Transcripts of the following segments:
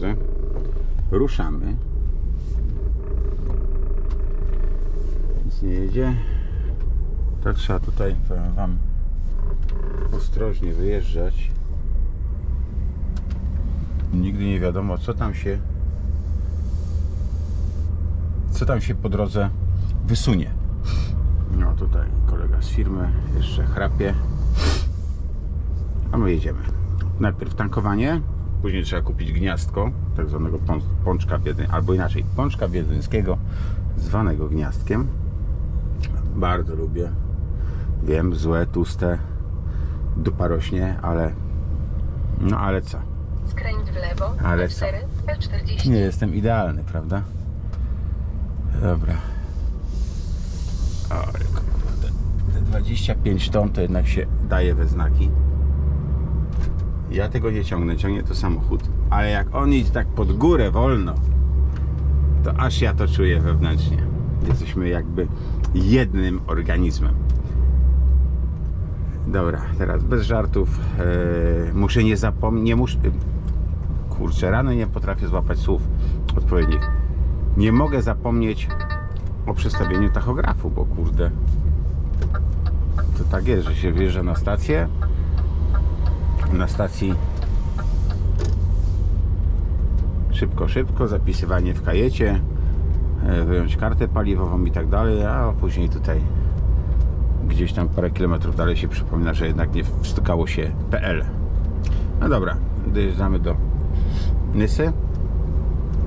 drodze. Ruszamy. Nic nie jedzie. Tak trzeba tutaj, powiem Wam, ostrożnie wyjeżdżać. Nigdy nie wiadomo, co tam się co tam się po drodze wysunie. No tutaj kolega z firmy jeszcze chrapie. A my jedziemy. Najpierw tankowanie, później trzeba kupić gniazdko, tak zwanego pączka wiedy, albo inaczej, pączka wiedeńskiego, zwanego gniazdkiem. Bardzo lubię. Wiem, złe, tłuste, dupa rośnie, ale no ale co? Skręć w lewo. Ale F4, co? F40. Nie jestem idealny, prawda? Dobra. Kurde, te 25 ton to jednak się daje we znaki. Ja tego nie ciągnę, ciągnie to samochód. Ale jak on idzie tak pod górę wolno, to aż ja to czuję wewnętrznie. Jesteśmy jakby jednym organizmem. Dobra, teraz bez żartów. Eee, muszę nie zapomnieć. Nie. Kurczę, rano nie potrafię złapać słów odpowiednich. Nie mogę zapomnieć o przestawieniu tachografu, bo kurde. To tak jest, że się wjeżdża na stację. Na stacji szybko, szybko, zapisywanie w kajecie, e, wyjąć kartę paliwową i tak dalej, a później tutaj gdzieś tam parę kilometrów dalej się przypomina, że jednak nie wstukało się PL. No dobra, dojeżdżamy do Nysy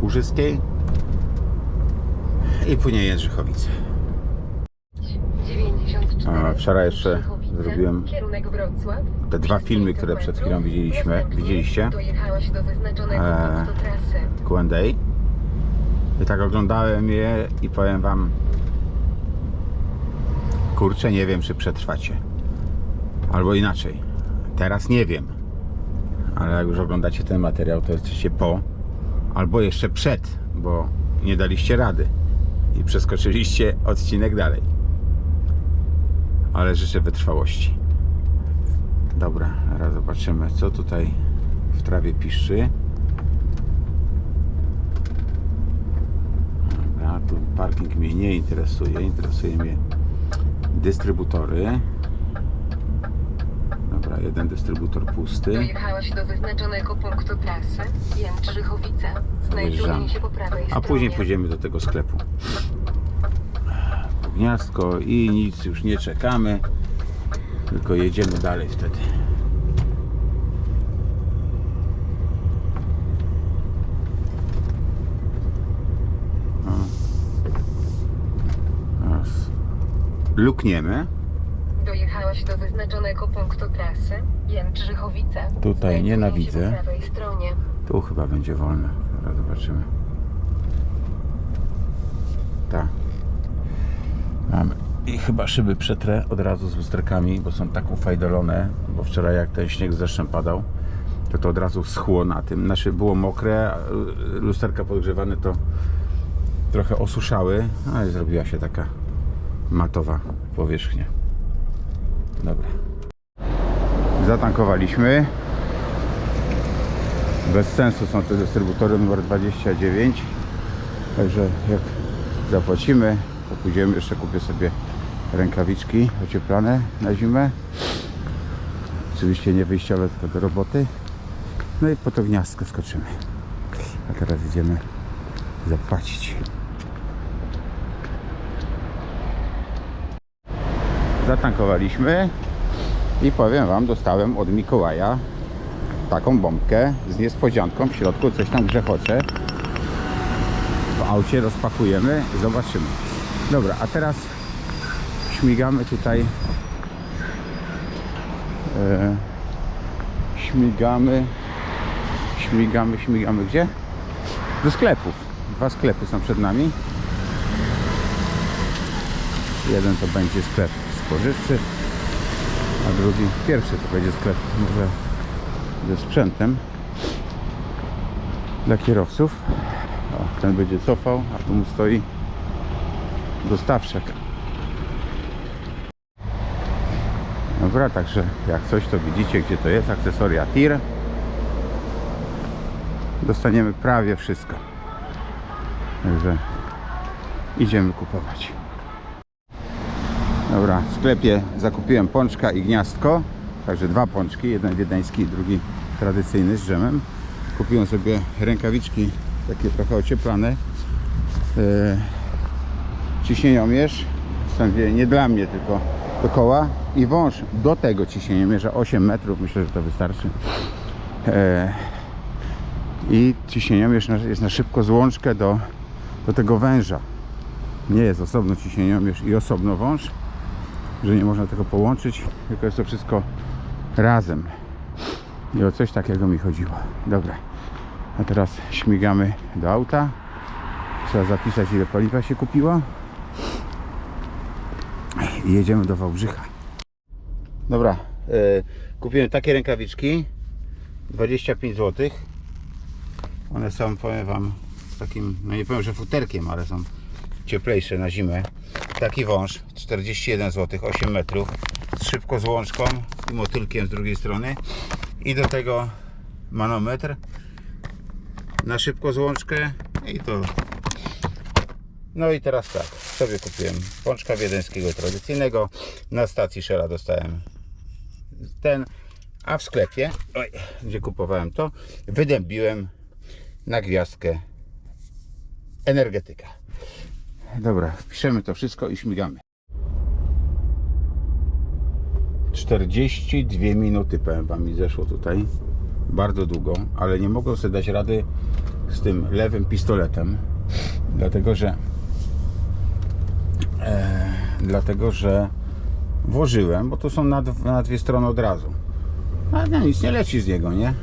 Łużyskiej i później Jędrzychowice. 94. A, wczoraj jeszcze zrobiłem te dwa filmy, które przed chwilą widzieliśmy, widzieliście, trasy. Q&A i tak oglądałem je i powiem wam kurczę, nie wiem czy przetrwacie albo inaczej teraz nie wiem. Ale jak już oglądacie ten materiał to jesteście po albo jeszcze przed bo nie daliście rady i przeskoczyliście odcinek dalej ale życzę wytrwałości dobra, teraz zobaczymy co tutaj w trawie piszczy Dobra, tu parking mnie nie interesuje. Interesuje mnie dystrybutory. Dobra, jeden dystrybutor pusty. Dojechałaś do zaznaczonego punktu trasy. Jędrzychowice. Znajduje się po prawej A stronie. później pójdziemy do tego sklepu. Gniazdko i nic już nie czekamy. Tylko jedziemy dalej wtedy. Lukniemy. Dojechałaś do zaznaczonego punktu trasy. Jędrzychowice. Tutaj nienawidzę. Tu chyba będzie wolne. Zaraz zobaczymy. Tak. Mamy. I chyba szyby przetrę od razu z lusterkami, bo są tak ufajdolone, bo wczoraj jak ten śnieg z deszczem padał, to to od razu schło na tym. Znaczy było mokre, y, lusterka podgrzewane to trochę osuszały, ale zrobiła się taka matowa powierzchnia. Dobra. Zatankowaliśmy. Bez sensu są te dystrybutory numer 29. Także jak zapłacimy, to pójdziemy jeszcze kupię sobie rękawiczki ocieplane na zimę. Oczywiście nie wyjściowe, tylko do roboty. No i po to gniazdko skoczymy. A teraz idziemy zapłacić. Zatankowaliśmy i powiem Wam, dostałem od Mikołaja taką bombkę z niespodzianką w środku coś tam grzechocze w aucie rozpakujemy zobaczymy dobra a teraz śmigamy tutaj. E, śmigamy śmigamy, śmigamy. Gdzie? do sklepów. Dwa sklepy są przed nami. Jeden to będzie sklep spożywczy a drugi, pierwszy to będzie sklep może ze sprzętem dla kierowców. O, ten będzie cofał, a tu mu stoi dostawczak. Dobra, także jak coś to widzicie gdzie to jest, akcesoria TIR. dostaniemy prawie wszystko. Także idziemy kupować. Dobra, w sklepie zakupiłem pączka i gniazdko. Także dwa pączki, jeden wiedeński drugi tradycyjny z dżemem. Kupiłem sobie rękawiczki takie trochę ocieplane. E, ciśnieniomierz. Stąd nie dla mnie, tylko do koła. I wąż do tego ciśnieniomierza 8 metrów. Myślę, że to wystarczy. E, I ciśnieniomierz jest na szybko złączkę do, do tego węża. Nie jest osobno ciśnieniomierz i osobno wąż, że nie można tego połączyć, tylko jest to wszystko razem. I o coś takiego mi chodziło. Dobra. A teraz śmigamy do auta. Trzeba zapisać ile paliwa się kupiło. I jedziemy do Wałbrzycha. Dobra. e, kupiłem takie rękawiczki. 25 zł. One są, powiem Wam, z takim, no nie powiem, że futerkiem, ale są cieplejsze na zimę. Taki wąż, 41 zł, 8 metrów, z szybko złączką i motylkiem z drugiej strony. I do tego manometr na szybko złączkę i to. No i teraz tak, sobie kupiłem pączka wiedeńskiego tradycyjnego. Na stacji Shella dostałem ten, a w sklepie, oj, gdzie kupowałem to, wydębiłem na gwiazdkę energetyka. Dobra, wpiszemy to wszystko i śmigamy. 42 minuty, powiem Wam, mi zeszło tutaj. Bardzo długo, ale nie mogłem sobie dać rady z tym lewym pistoletem, dlatego że e, dlatego że włożyłem, bo to są na, na dwie strony od razu. No, nic nie leci z niego, nie?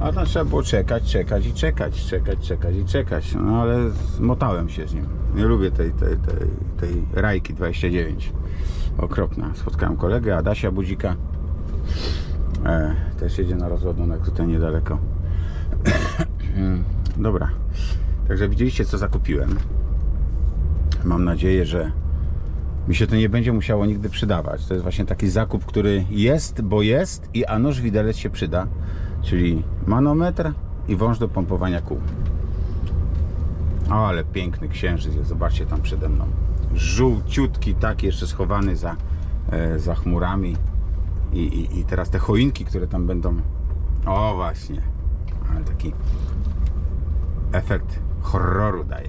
A tam trzeba było czekać, czekać i czekać, czekać, czekać i czekać. No ale zmotałem się z nim. Nie lubię tej, tej, tej, tej rajki 29. Okropna. Spotkałem kolegę Adasia Budzika. E, też jedzie na rozładunek tutaj niedaleko. Dobra. Także widzieliście co zakupiłem. Mam nadzieję, że mi się to nie będzie musiało nigdy przydawać. To jest właśnie taki zakup, który jest, bo jest i a nóż widelec się przyda. Czyli manometr i wąż do pompowania kół. O, ale piękny księżyc jest. Zobaczcie tam przede mną. Żółciutki, tak jeszcze schowany za, e, za chmurami. I, i, I teraz te choinki, które tam będą. O, właśnie. Ale taki efekt horroru daje.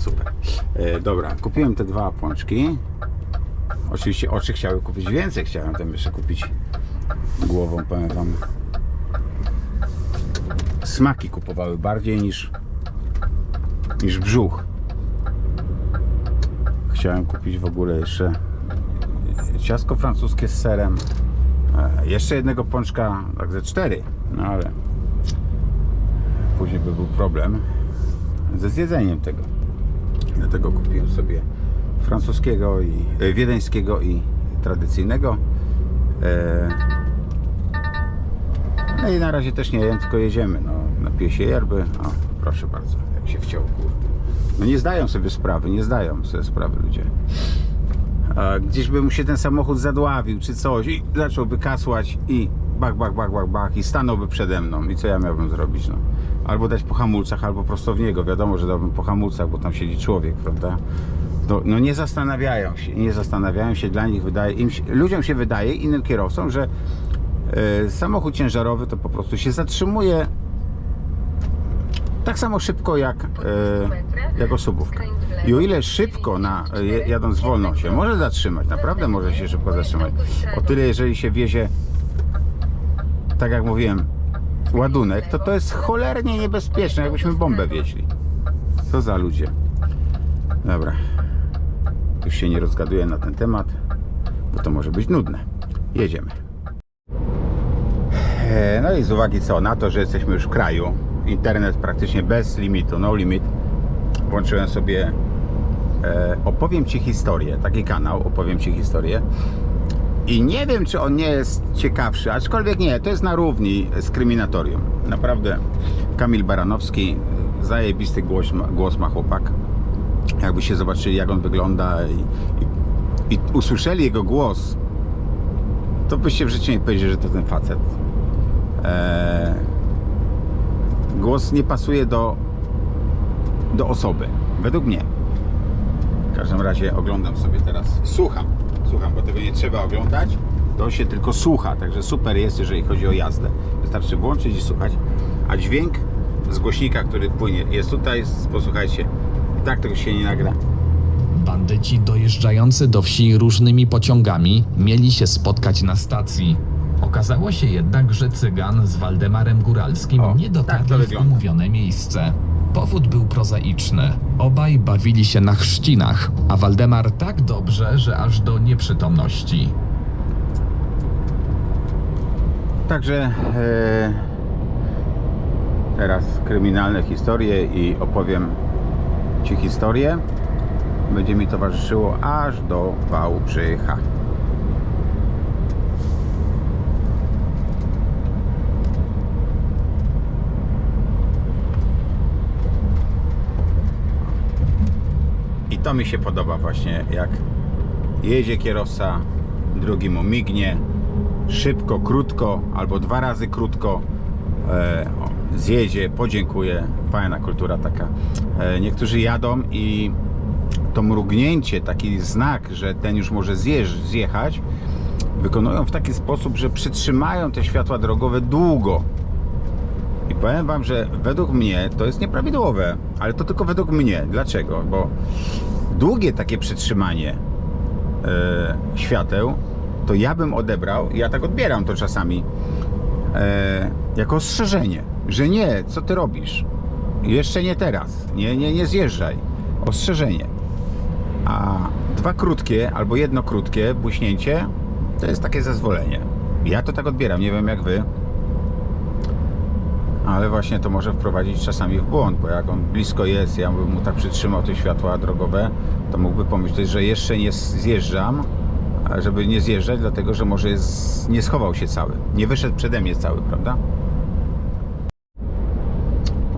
Super. E, dobra, kupiłem te dwa pączki. Oczywiście oczy chciały kupić więcej. Chciałem tam jeszcze kupić głową, powiem wam. Smaki kupowały bardziej niż niż brzuch. Chciałem kupić w ogóle jeszcze ciasko francuskie z serem. E, jeszcze jednego pączka, tak ze cztery. No ale później by był problem ze zjedzeniem tego. Dlatego kupiłem sobie francuskiego i e, wiedeńskiego i tradycyjnego. E, no i na razie też nie jem, tylko jedziemy. No, napiję się yerby. O, proszę bardzo, jak się wciął, kurde. No nie zdają sobie sprawy, nie zdają sobie sprawy ludzie. A gdzieś by mu się ten samochód zadławił, czy coś i zacząłby kasłać i bach, bach, bach, bach, bach i stanąłby przede mną. I co ja miałbym zrobić, no? Albo dać po hamulcach, albo prosto w niego. Wiadomo, że dałbym po hamulcach, bo tam siedzi człowiek, prawda? No, no nie zastanawiają się, nie zastanawiają się, dla nich wydaje, im ludziom się wydaje, innym kierowcom, że e, samochód ciężarowy to po prostu się zatrzymuje tak samo szybko jak, e, jak osobówka. I o ile szybko na, e, jadąc wolno się może zatrzymać, naprawdę może się szybko zatrzymać, o tyle jeżeli się wiezie, tak jak mówiłem, ładunek, to to jest cholernie niebezpieczne, jakbyśmy bombę wieźli. Co za ludzie. Dobra. Już się nie rozgaduję na ten temat, bo to może być nudne. Jedziemy. E, No i z uwagi co na to, że jesteśmy już w kraju, internet praktycznie bez limitu, no limit, włączyłem sobie e, opowiem Ci historię, taki kanał, opowiem Ci historię i nie wiem, czy on nie jest ciekawszy, aczkolwiek nie, to jest na równi z Kryminatorium. Naprawdę Kamil Baranowski, zajebisty głos głos ma chłopak. Jakbyście zobaczyli, jak on wygląda i, i, i usłyszeli jego głos, to byście w życiu nie powiedzieli, że to ten facet. e, głos nie pasuje do, do osoby. Według mnie. W każdym razie oglądam sobie teraz. Słucham. Słucham, bo tego nie trzeba oglądać. To się tylko słucha. Także super jest, jeżeli chodzi o jazdę. Wystarczy włączyć i słuchać. A dźwięk z głośnika, który płynie, jest tutaj. Posłuchajcie. I tak tego się nie nagra. Bandyci dojeżdżający do wsi różnymi pociągami mieli się spotkać na stacji. Okazało się jednak, że Cygan z Waldemarem Góralskim O, nie tak dotarli w wygląda. umówione miejsce. Powód był prozaiczny. Obaj bawili się na chrzcinach, a Waldemar tak dobrze, że aż do nieprzytomności. Także e, teraz kryminalne historie i opowiem Ci historię. Będzie mi towarzyszyło aż do Wałbrzycha. To mi się podoba właśnie, jak jedzie kierowca, drugi mu mignie, szybko, krótko albo dwa razy krótko e, zjedzie, podziękuje. Fajna kultura taka. E, niektórzy jadą i to mrugnięcie, taki znak, że ten już może zjeżdż, zjechać, wykonują w taki sposób, że przytrzymają te światła drogowe długo. I powiem Wam, że według mnie to jest nieprawidłowe, ale to tylko według mnie. Dlaczego? Bo długie takie przytrzymanie e, świateł, to ja bym odebrał, ja tak odbieram to czasami, e, jako ostrzeżenie, że nie, co ty robisz? Jeszcze nie teraz, nie, nie, nie zjeżdżaj. Ostrzeżenie. A dwa krótkie albo jedno krótkie błyśnięcie to jest takie zezwolenie. Ja to tak odbieram, nie wiem jak wy. Ale właśnie to może wprowadzić czasami w błąd, bo jak on blisko jest, ja bym mu tak przytrzymał te światła drogowe, to mógłby pomyśleć, że jeszcze nie zjeżdżam, żeby nie zjeżdżać, dlatego że może jest, nie schował się cały, nie wyszedł przede mnie cały, prawda?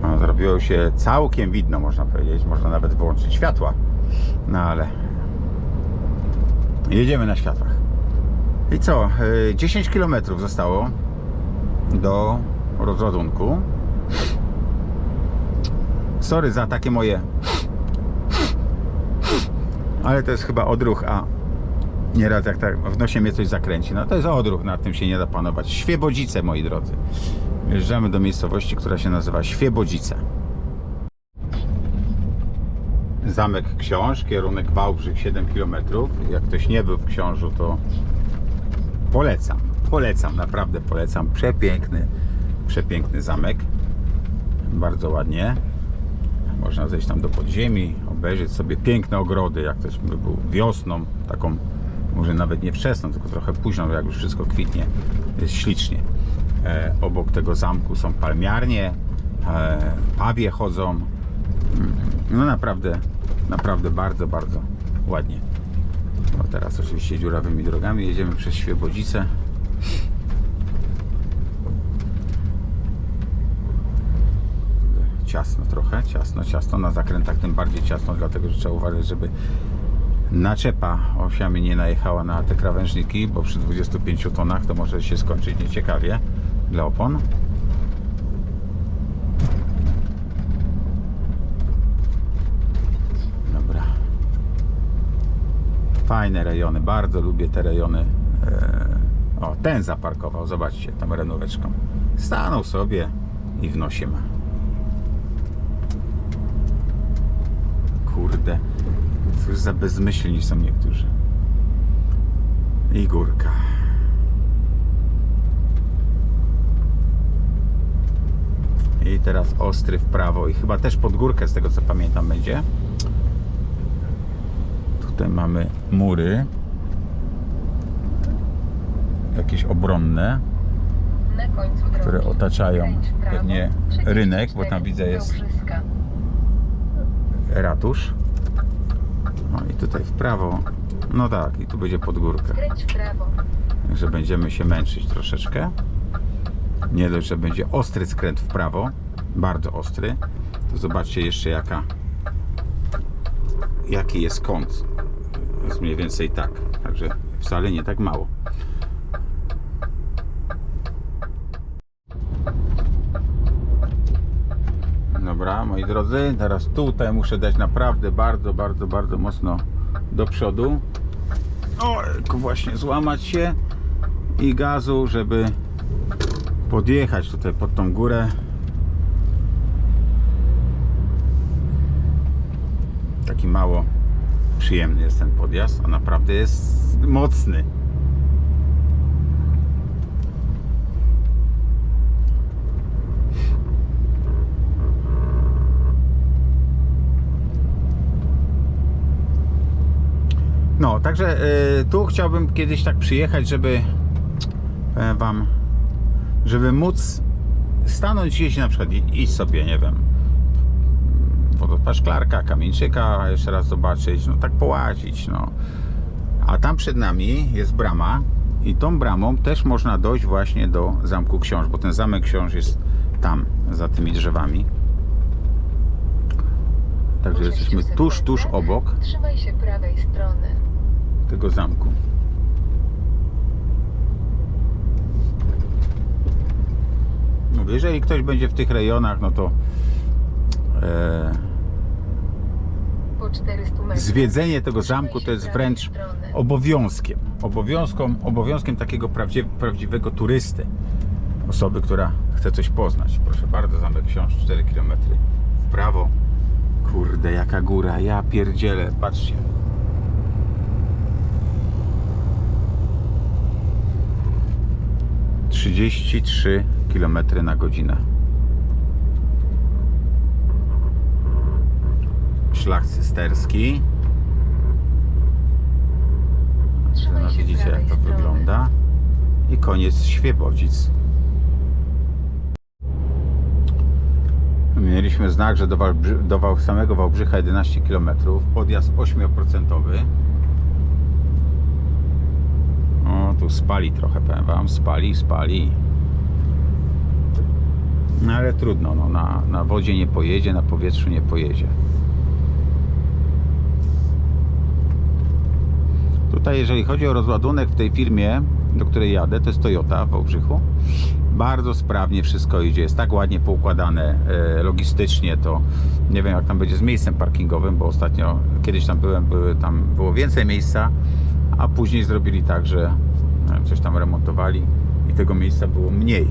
No, zrobiło się całkiem widno, można powiedzieć, można nawet wyłączyć światła, no ale jedziemy na światłach. I co, y, 10 km zostało do rozładunku. Sorry za takie moje. Ale to jest chyba odruch, a nieraz jak tak w nosie mnie coś zakręci. No to jest odruch, nad tym się nie da panować. Świebodzice, moi drodzy. Wjeżdżamy do miejscowości, która się nazywa Świebodzice. Zamek Książ, kierunek Wałbrzych 7 km. Jak ktoś nie był w Książu, to polecam. Polecam, naprawdę polecam. Przepiękny, przepiękny zamek. Bardzo ładnie. Można zejść tam do podziemi, obejrzeć sobie piękne ogrody, jak ktoś by był wiosną, taką może nawet nie wczesną, tylko trochę późną, jak już wszystko kwitnie. Jest ślicznie. E, obok tego zamku są palmiarnie, e, pawie chodzą. Mm, No naprawdę, naprawdę bardzo, bardzo ładnie. No teraz oczywiście dziurawymi drogami jedziemy przez Świebodzice. Ciasno trochę, ciasno, ciasno. Na zakrętach tym bardziej ciasno, dlatego że trzeba uważać, żeby naczepa osiami nie najechała na te krawężniki, bo przy 25 tonach to może się skończyć nieciekawie dla opon. Dobra. Fajne rejony, bardzo lubię te rejony. Eee, O, ten zaparkował, zobaczcie, tą renóweczką. Stanął sobie i w nosie ma. Kurde, cóż za bezmyślni są niektórzy. I górka. I teraz ostry w prawo i chyba też pod górkę z tego co pamiętam będzie. Tutaj mamy mury. Jakieś obronne, Na końcu drogi. które otaczają pewnie 34 rynek, bo tam widzę jest. Ratusz. No i tutaj w prawo. No tak, i tu będzie pod górkę. Także będziemy się męczyć troszeczkę. Nie dość, że będzie ostry skręt w prawo, bardzo ostry, to zobaczcie jeszcze jaka jaki jest kąt. Jest mniej więcej tak. Także wcale nie tak mało. Dobra, moi drodzy, teraz tutaj muszę dać naprawdę bardzo, bardzo, bardzo mocno do przodu. O, właśnie złamać się i gazu, żeby podjechać tutaj pod tą górę. Taki mało przyjemny jest ten podjazd, a naprawdę jest mocny. No, także y, tu chciałbym kiedyś tak przyjechać, żeby powiem wam, żeby móc stanąć gdzieś na przykład i iść sobie, nie wiem, wodospad Szklarka, Kamieńczyka, jeszcze raz zobaczyć, no tak połazić, no. A tam przed nami jest brama i tą bramą też można dojść właśnie do Zamku Książ, bo ten Zamek Książ jest tam, za tymi drzewami. Także jesteśmy tuż, tuż obok Trzymaj się prawej strony. Tego zamku. Mówię, jeżeli ktoś będzie w tych rejonach, no to e, Po 400 metrach. zwiedzenie tego zamku to jest wręcz obowiązkiem. Obowiązkiem, obowiązkiem takiego prawdziwego turysty. Osoby, która chce coś poznać. Proszę bardzo, zamek książ 4 km w prawo. Kurde, jaka góra, ja pierdzielę, patrzcie. Trzydzieści trzy kilometry na godzinę. Szlak cysterski. No, widzicie jak to wygląda. I koniec Świebodzic. Mieliśmy znak, że do, Wałbrzy, do samego Wałbrzycha 11 km. Podjazd 8%. Tu spali trochę, powiem wam. Spali, spali. No ale trudno, no, na, na wodzie nie pojedzie, na powietrzu nie pojedzie. Tutaj, jeżeli chodzi o rozładunek w tej firmie, do której jadę, to jest Toyota w Wałbrzychu. Bardzo sprawnie wszystko idzie, jest tak ładnie poukładane e, logistycznie, to nie wiem jak tam będzie z miejscem parkingowym, bo ostatnio kiedyś tam byłem, były, tam było więcej miejsca, a później zrobili tak, że coś tam remontowali i tego miejsca było mniej.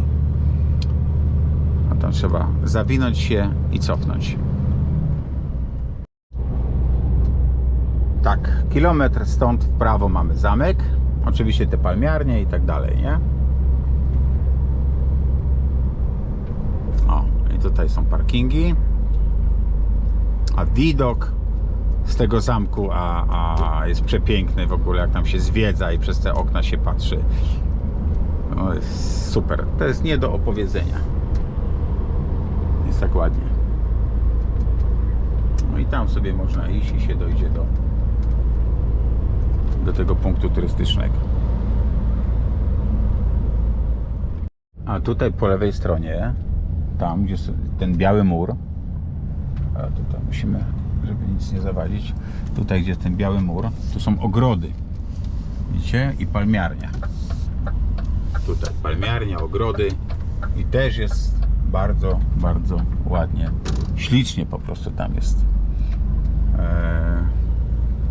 A tam trzeba zawinąć się i cofnąć. Tak, kilometr stąd w prawo mamy zamek. Oczywiście te palmiarnie i tak dalej, nie? O, i tutaj są parkingi. A widok z tego zamku, a, a jest przepiękny w ogóle, jak tam się zwiedza i przez te okna się patrzy. No jest super. To jest nie do opowiedzenia. Jest tak ładnie. No i tam sobie można iść i się dojdzie do do tego punktu turystycznego. A tutaj po lewej stronie, tam gdzie ten biały mur, a tutaj musimy, żeby nic nie zawalić, tutaj gdzie jest ten biały mur, tu są ogrody. Widzicie? I palmiarnia. Tutaj palmiarnia, ogrody i też jest bardzo, bardzo ładnie, ślicznie po prostu tam jest. Eee,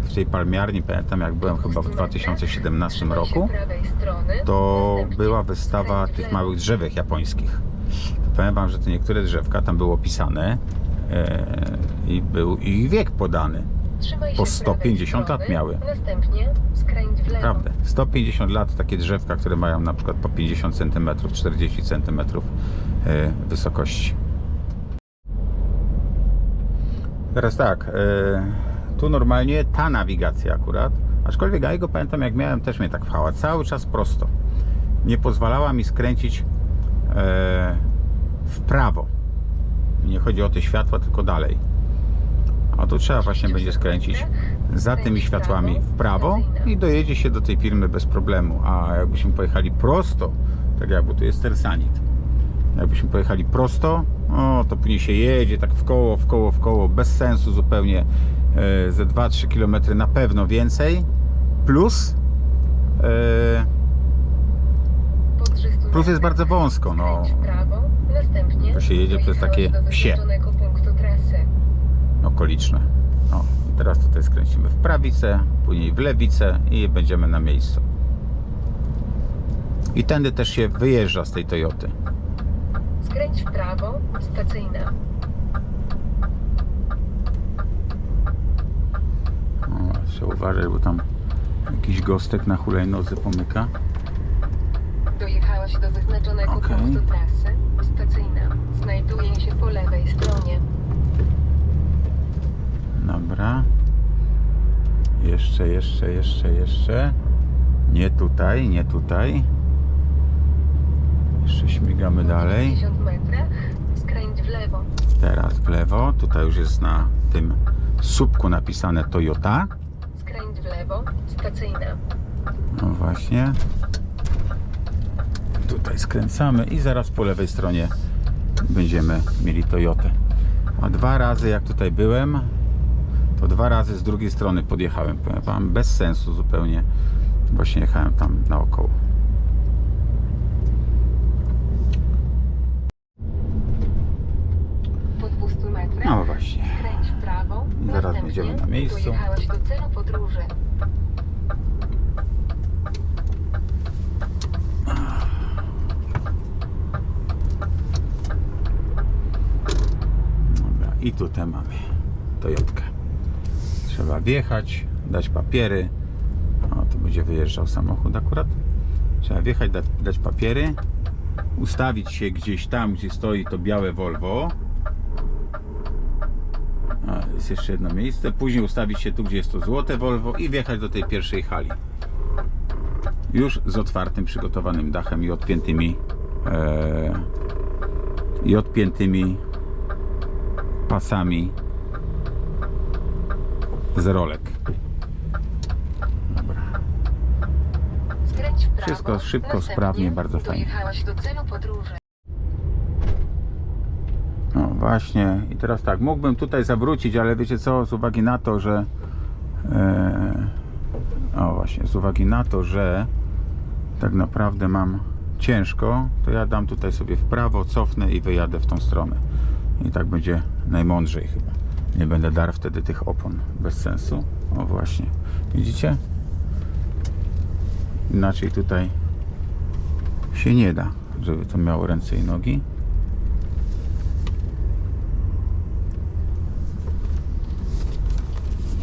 w tej palmiarni, pamiętam jak byłem chyba w 2017 Trzymaj się roku, to była wystawa tych małych drzewek japońskich. To powiem wam, że te niektóre drzewka tam było opisane e, i był ich wiek podany. Po się 150 prawej lat miały. Następnie skręć w lewo. Naprawdę. 150 lat takie drzewka, które mają na przykład po 50 cm, 40 cm wysokości. Teraz tak, e, tu normalnie ta nawigacja akurat, aczkolwiek ja go pamiętam jak miałem, też mnie tak pchała, cały czas prosto. Nie pozwalała mi skręcić e, w prawo. Nie chodzi o te światła, tylko dalej. A tu trzeba właśnie będzie skręcić za tymi światłami w prawo i dojedzie się do tej firmy bez problemu. A jakbyśmy pojechali prosto, tak jak, bo tu jest Tersanit, jakbyśmy pojechali prosto, o, to później się jedzie tak w koło, w koło, w koło, bez sensu zupełnie, e, ze 2-3 km na pewno więcej, plus e, Po 300 Plus jest bardzo wąsko, no. Następnie To się jedzie przez takie wsie. wyznaczonego punktu trasy. okoliczne. O, i teraz tutaj skręcimy w prawicę, później w lewicę i będziemy na miejscu. I tędy też się wyjeżdża z tej Toyoty. Skręć w prawo, stacyjna. O, trzeba uważać, bo tam jakiś gostek na hulajnodze pomyka. Do wyznaczonego Okej. punktu trasy. Stacyjna. Znajduje się po lewej stronie. Dobra. Jeszcze, jeszcze, jeszcze, jeszcze. Nie tutaj, nie tutaj. Jeszcze śmigamy dalej. 50 metrach skręć w lewo. Teraz w lewo. Tutaj już jest na tym słupku napisane Toyota. Skręć w lewo, stacyjna. No właśnie. Tutaj skręcamy i zaraz po lewej stronie będziemy mieli Toyotę. A dwa razy jak tutaj byłem, to dwa razy z drugiej strony podjechałem. Powiem wam, bez sensu zupełnie. Właśnie jechałem tam naokoło. Po 200 metrach No właśnie. I zaraz będziemy na miejscu. Dojechałeś do celu podróży. Dobra, i tutaj mamy Toyotkę. Trzeba wjechać, dać papiery. O, tu będzie wyjeżdżał samochód akurat. Trzeba wjechać, dać, papiery, ustawić się gdzieś tam, gdzie stoi to białe Volvo. Jest jeszcze jedno miejsce. Później ustawić się tu, gdzie jest to złote Volvo i wjechać do tej pierwszej hali. Już z otwartym, przygotowanym dachem i odpiętymi e, i odpiętymi pasami z rolek. Dobra. Wszystko szybko, sprawnie, bardzo fajnie. No właśnie. I teraz tak, mógłbym tutaj zawrócić, ale wiecie co, z uwagi na to, że e, o właśnie, z uwagi na to, że tak naprawdę mam ciężko, to ja dam tutaj sobie w prawo, cofnę i wyjadę w tą stronę. I tak będzie najmądrzej chyba. Nie będę dar wtedy tych opon bez sensu. O właśnie. Widzicie? Inaczej tutaj się nie da, żeby to miało ręce i nogi.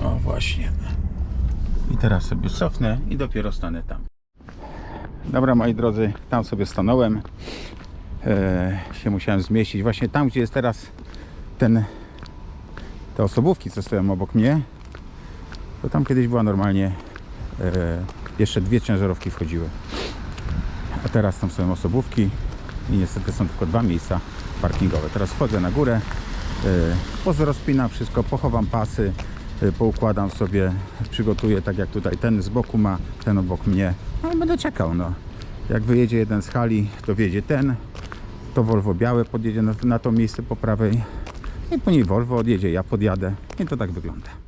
O właśnie. I teraz sobie cofnę i dopiero stanę tam. Dobra moi drodzy, tam sobie stanąłem. E, się musiałem zmieścić właśnie tam, gdzie jest teraz ten te osobówki, co stoją obok mnie. To tam kiedyś była normalnie e, jeszcze dwie ciężarówki wchodziły. A teraz tam są osobówki i niestety są tylko dwa miejsca parkingowe. Teraz wchodzę na górę, e, pozrozpinam wszystko, pochowam pasy, poukładam sobie, przygotuję tak jak tutaj ten z boku ma, ten obok mnie. No i będę czekał. No. Jak wyjedzie jeden z hali, to wjedzie ten. To Volvo białe podjedzie na, na to miejsce po prawej. I po niej Volvo odjedzie, ja podjadę. I to tak wygląda.